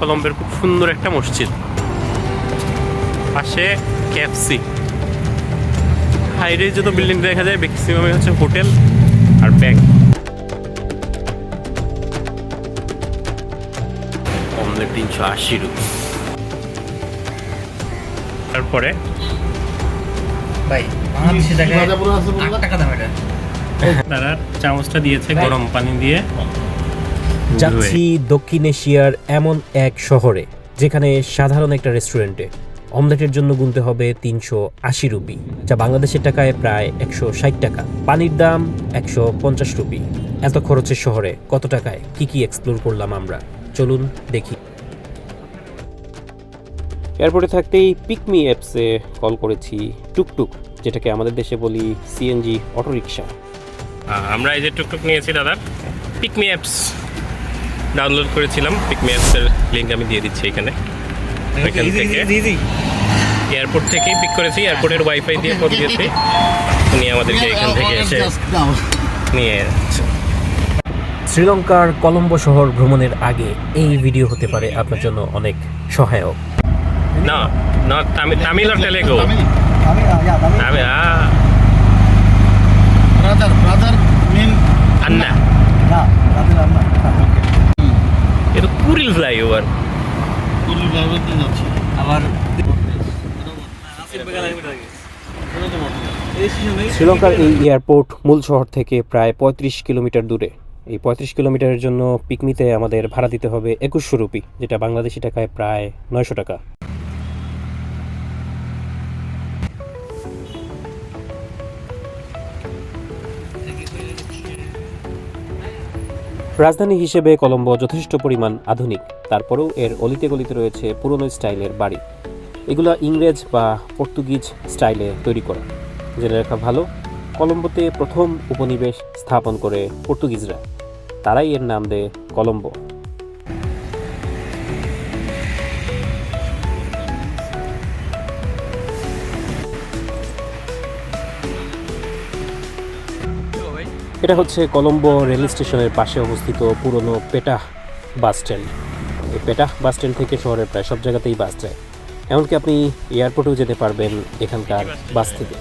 কলম্বের খুব সুন্দর একটা মসজিদ। পাশে ক্যাফসি হাইরে যত বিল্ডিং দেখা যায় ম্যাক্সিমামই হচ্ছে হোটেল আর ব্যাংক। অমলেট তিনশো আশি রুপি। তারপরে? ভাই বাংলাদেশে টাকা দাম এটা। তারা চামচটা দিয়েছে গরম পানি দিয়ে। যাচ্ছি দক্ষিণ এশিয়ার এমন এক শহরে যেখানে সাধারণ একটা রেস্টুরেন্টে। অমলেটের জন্য গুনতে হবে তিনশো আশি রুপি যা বাংলাদেশের টাকায় প্রায় একশো ষাট টাকা। পানির দাম একশো পঞ্চাশ রুপি। এত খরচের শহরে কত টাকায়? কি কি এক্সপ্লোর করলাম আমরা? চলুন দেখি। এয়ারপোর্টে থাকতেই পিকমি অ্যাপসে কল করেছি টুকটুক যেটাকে আমাদের দেশে বলি সিএনজি অটোরিকশা। আমরা এই যে টুকটুক নিয়েছি দাদা। পিকমি অ্যাপস ডাউনলোড করেছিলাম পিকমি অ্যাপসের লিঙ্ক আমি দিয়ে দিচ্ছি এখানে। এখান থেকে এয়ারপোর্ট থেকেই পিক করেছি এয়ারপোর্টের ওয়াইফাই দিয়ে ফোন দিয়েছি। উনি আমাদেরকে এখান থেকে এসে নিয়ে যাচ্ছে। শ্রীলঙ্কার কলম্বো শহর ভ্রমণের আগে এই ভিডিও হতে পারে আপনার জন্য অনেক সহায়ক। না না তামিল তামিল আর তেলেগু। তামিল? আমি Brother, brother mean anna Kuril flyover কুলি ফ্লাইওভার। আবার শ্রীলঙ্কার এই এয়ারপোর্ট মূল শহর থেকে প্রায় পঁয়ত্রিশ কিলোমিটার দূরে এই পঁয়ত্রিশ কিলোমিটারের জন্য পিকনিতে আমাদের ভাড়া দিতে হবে একুশশো রুপি, যেটা বাংলাদেশি টাকায় প্রায় নয়শো টাকা রাজধানী হিসেবে কলম্বো যথেষ্ট পরিমাণ আধুনিক। তারপরেও এর অলিতে গলিতে রয়েছে পুরনো স্টাইলের বাড়ি। এগুলো ইংরেজ বা পর্তুগিজ স্টাইলে তৈরি করা। জেনে রাখা ভালো, কলম্বোতে প্রথম উপনিবেশ স্থাপন করে পর্তুগিজরা। তারাই এর নাম দেয় কলম্বো। এটা হচ্ছে কলম্বো রেল স্টেশনের পাশে অবস্থিত পুরনো পেটাহ বাস স্ট্যান্ড। এই পেটাহ বাস স্ট্যান্ড থেকে শহরের প্রায় সব জায়গাতেই বাস যায়। এমনকি আপনি এয়ারপোর্টেও যেতে পারবেন এখানকার বাস থেকে।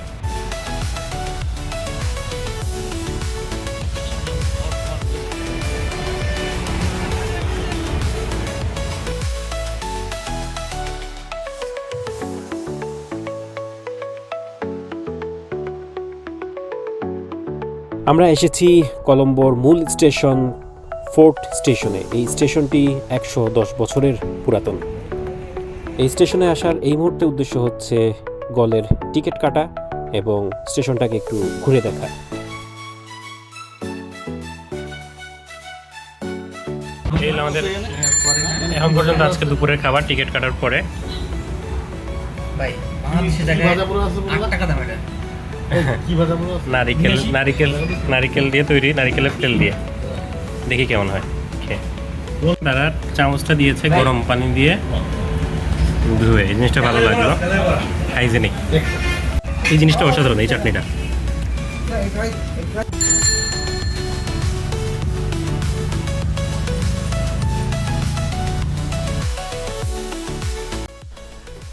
আমরা এসেছি কলম্বোর মূল স্টেশন ফোর্ট স্টেশনে। এই স্টেশনটি একশো দশ বছরের পুরাতন। এই স্টেশনে আসার এই মুহূর্তে উদ্দেশ্য হচ্ছে গলের টিকিট কাটা এবং স্টেশনটাকে একটু ঘুরে দেখা। এই আমাদের এখন পর্যন্ত আজকে দুপুরের খাবার টিকিট কাটার পরে। ভাই বাংলাদেশে জায়গায়? টাকা দাম এটা। কি? নারিকেল নারিকেল নারিকেল দিয়ে তৈরি নারিকেলের তেল দিয়ে। দেখি কেমন হয়। খেয়ে। দাদা চামচটা দিয়েছে গরম পানি দিয়ে। ধুয়ে এই জিনিসটা ভালো লাগল। হাইজেনিক। এই জিনিসটা অসাধারণ এই চাটনিটা।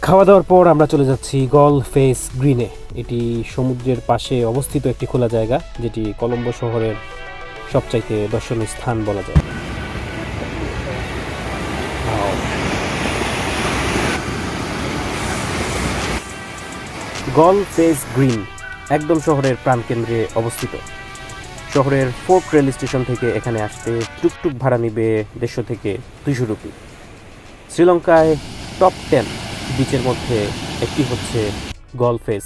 খাওয়া দাওয়ার পর আমরা চলে যাচ্ছি গল ফেস গ্রিনে। এটি সমুদ্রের পাশে অবস্থিত একটি খোলা জায়গা, যেটি কলম্বো শহরের সবচাইতে দর্শনীয় স্থান বলা যায়। গল ফেস গ্রিন একদম শহরের প্রাণকেন্দ্রে অবস্থিত। শহরের ফোর্ট রেল স্টেশন থেকে এখানে আসতে টুকটুক ভাড়া নিবে দেড়শো থেকে দুইশো রুপি। শ্রীলঙ্কায় টপ টেন বিচের মধ্যে একটি হচ্ছে গলফেস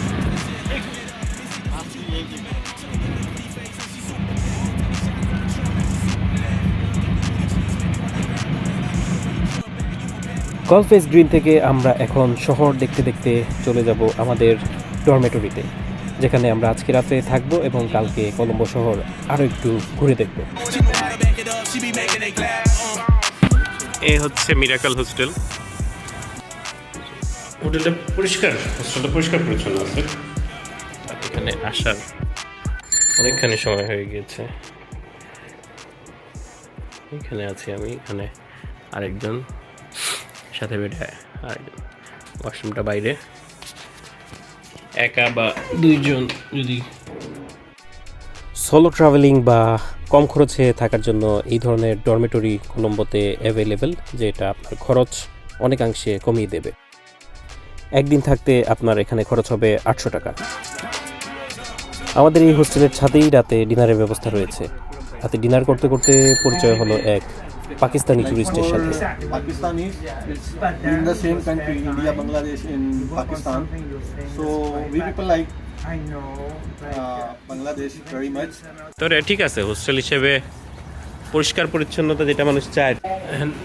গলফেস গ্রিন থেকে আমরা এখন শহর দেখতে দেখতে চলে যাব আমাদের ডরমেটরিতে যেখানে আমরা আজকে রাতে থাকব এবং কালকে কলম্বো শহর আরও একটু ঘুরে দেখব। এ হচ্ছে মিরাকাল হোস্টেল হোটেলটা পরিষ্কার হোস্টেলটা পরিষ্কার পরিচ্ছন্ন আছে। এখানে আসার অনেকখানি সময় হয়ে গিয়েছে। এখানে আছি আমি এখানে আরেকজন। সাথে বেডে আরেকজন ওয়াশরুমটা বাইরে। একা বা দুইজন যদি সোলো ট্রাভেলিং বা কম খরচে থাকার জন্য এই ধরনের ডরমেটরি কলম্বোতে অ্যাভেলেবেল যেটা আপনার খরচ অনেকাংশে কমিয়ে দেবে। একদিন থাকতে আপনার এখানে খরচ হবে আটশো টাকা। আমাদের এই হোস্টেলের ছাদেই রাতে ডিনারের ব্যবস্থা রয়েছে। রাতে ডিনার করতে করতে পরিচয় হলো এক পাকিস্তানি টুরিস্টের সাথে। তোরে ঠিক আছে হোস্টেল হিসেবে পরিষ্কার পরিচ্ছন্নতা যেটা মানুষ চায়।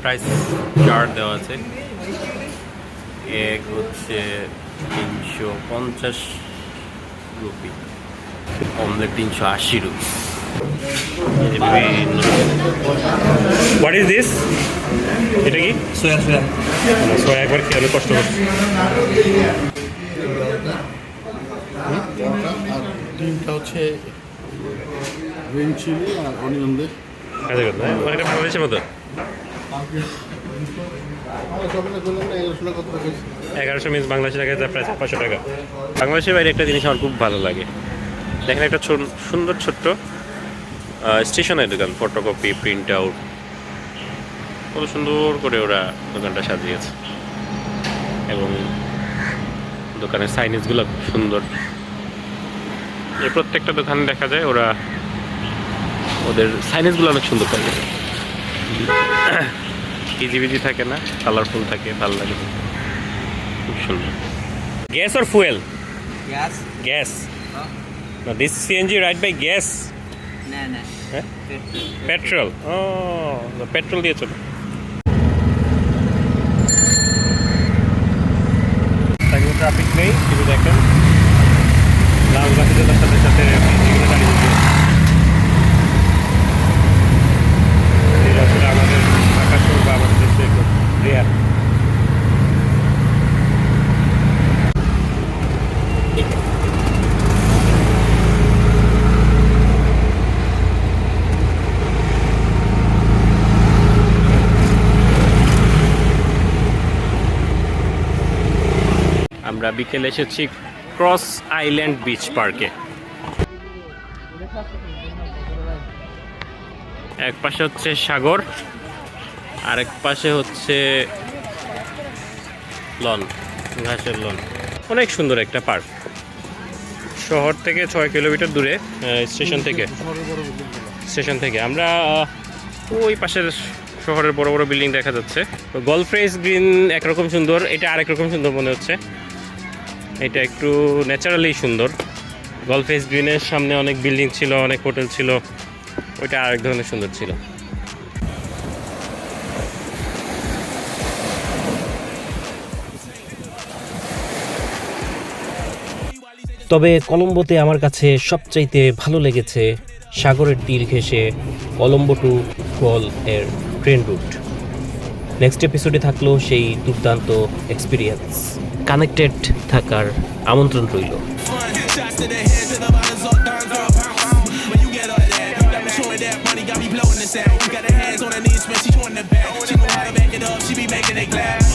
প্রাইস চার্ট দেওয়া আছে। এক হচ্ছে তিনশো পঞ্চাশ রুপি। কমলে তিনশো আশি রুপি। হোয়াট ইজ দিস এটা কি? সোয়া সোয়া সোয়া একবার খেয়ে আমি কষ্ট করছি। আর তিনটা হচ্ছে গ্রিন চিলি আর অনিয়ন দিয়ে। আচ্ছা বাংলাদেশের মতো করলাম না এগারোশো মিনিট বাংলাদেশের টাকা প্রায় পাঁচশো টাকা। বাংলাদেশের বাইরে একটা জিনিস আমার খুব ভালো লাগে। দেখেন একটা সুন্দর ছোট্ট স্টেশনের দোকান ফটোকপি প্রিন্ট আউট কত সুন্দর করে ওরা দোকানটা সাজিয়েছে। এবং দোকানের সাইনেজগুলো খুব সুন্দর। এই প্রত্যেকটা দোকানে দেখা যায় ওরা ওদের সাইনেজগুলো অনেক সুন্দর থাকে ইজিবিজি থাকে না কালারফুল থাকে ভালো লাগে। খুব সুন্দর। Gas or fuel gas gas না this CNG ride by gas হ্যাঁ? পেট্রোল ও পেট্রোল দিয়ে চলো ট্রাফিক নেই কিন্তু দেখেন। লাল বাতি জ্বলার সাথে সাথে আমাদের আকাশ বা আমাদের দেশে রেয়ার আমরা বিকেলে এসেছি ক্রস আইল্যান্ড বিচ পার্কে। এক পাশে হচ্ছে সাগর, আরেক পাশে হচ্ছে লন, ঘাসের লন। অনেক সুন্দর একটা পার্ক। শহর থেকে ছয় কিলোমিটার দূরে স্টেশন থেকে। স্টেশন থেকে। আমরা ওই পাশের শহরের বড় বড় বিল্ডিং দেখা যাচ্ছে। গল্ফ রেস গ্রিন একরকম সুন্দর, এটা আরেক রকম সুন্দর মনে হচ্ছে। এটা একটু ন্যাচারালি সুন্দর। গল্ফ রেস গ্রিনের সামনে অনেক বিল্ডিং ছিল, অনেক হোটেল ছিল। ওইটা আরেক ধরনের সুন্দর ছিল। তবে কলম্বোতে আমার কাছে সবচাইতে ভালো লেগেছে সাগরের তীর ঘেঁষে কলম্বো টু ফল এর ট্রেন রুট। নেক্সট এপিসোডে থাকল সেই দুর্দান্ত এক্সপিরিয়েন্স কানেক্টেড থাকার আমন্ত্রণ রইল that, money, got me blowing the sound. Got her hands on her knees, when she showing the back. She know how to back it up, she be making it clap.